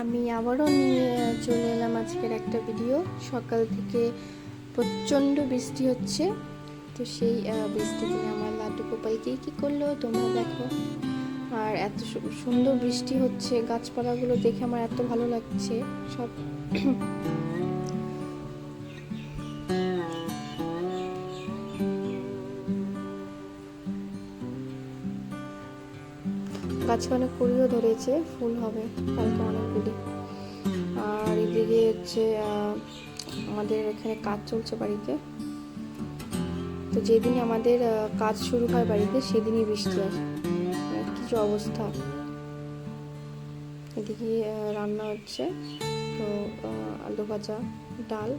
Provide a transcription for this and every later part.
আমি আবারও নিয়ে চলে এলাম আজকের একটা ভিডিও। সকাল থেকে প্রচণ্ড বৃষ্টি হচ্ছে। তো সেই বৃষ্টিতে আমার লাড্ডু গোপাল কী কী করল তোমরা দেখো। আর এত সুন্দর বৃষ্টি হচ্ছে। গাছপালাগুলো দেখে আমার এত ভালো লাগছে। সব গাছে অনেক কুড়িও ধরেছে, ফুল হবে, কালকে অনেকগুলি আর এদিকে হচ্ছে আমাদের এখানে কাজ চলছে বাড়িতে। তো যেদিনই আমাদের কাজ শুরু হয় বাড়িতে, সেদিনই বৃষ্টি আসে কিছু অবস্থা। এদিকে রান্না হচ্ছে। তো আলু ভাজা, ডাল।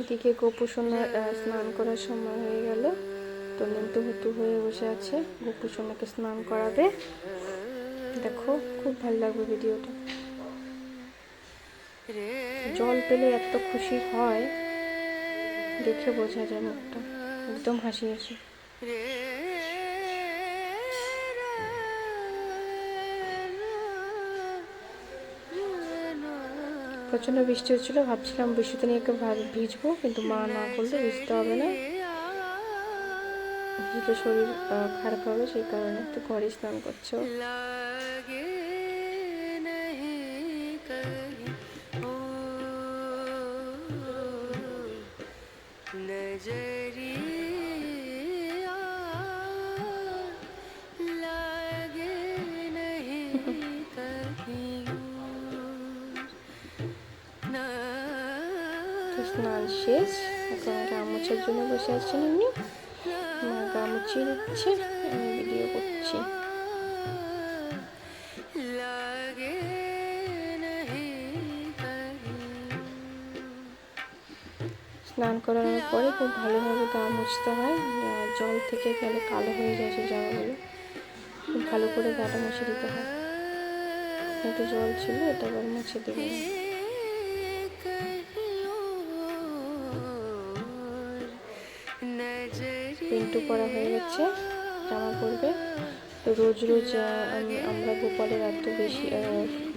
এদিকে গোপু আহ, স্নান করার সময় হয়ে গেল। তো নিন্তু হুতু হয়ে বসে আছে। গোপু সোনাকে স্নান করাবে। দেখো খুব ভালো লাগবে ভিডিওটা। জল পেলে এত খুশি হয় দেখে বোঝা যায় মুখটা। একদম হাসি হাসি প্রচণ্ড বৃষ্টি হচ্ছিল, ভাবছিলাম বৃষ্টিতে নিয়ে একটু ভা- ভিজবো, কিন্তু মা না করলে ভিজতে হবে না। ভিজলে শরীর খারাপ হবে, সেই কারণে একটু ঘরে স্নান করছ। लागे স্নান শেষ। এখন গা জন্য বসে আছেন উনি মা গা মুছিয়ে দিচ্ছে আমি ভিডিও করছি। স্নান করানোর পরে খুব ভালোভাবে গা মুছতে হয় জল থেকে গেলে কালো হয়ে যায় জামাগুলো। খুব ভালো করে গাটা মুছে দিতে হয়। একটু জল ছিল এটা আবার মুছে দেবে পিন্টু করা হয়ে গেছে, জামা পরবে। তো রোজ রোজ আমি, আমরা গোপালের এত বেশি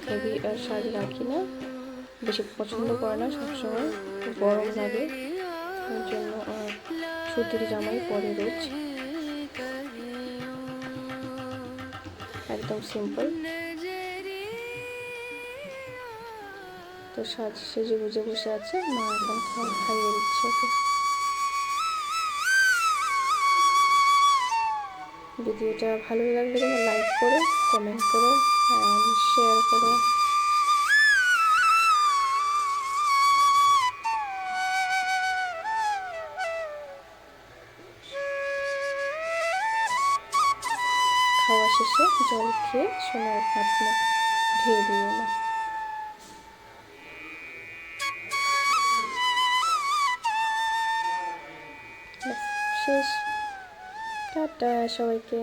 হেভি শাড়ি রাখি না। বেশি পছন্দ করে না সবসময়, গরম লাগে। ওই জন্য সুতির জামাই পরে রোজ। একদম সিম্পল। তো সাজ সেজে গুজে বসে আছে, মা এখন খাইয়ে দিচ্ছে। ওকে ভিডিওটা ভালো লাগলে কিন্তু লাইক করো কমেন্ট করো শেয়ার করো। খাওয়া শেষে জল খেয়ে সোনার হাত ধুয়ে দিয়ে না। শেষ। টাটা সবাইকে।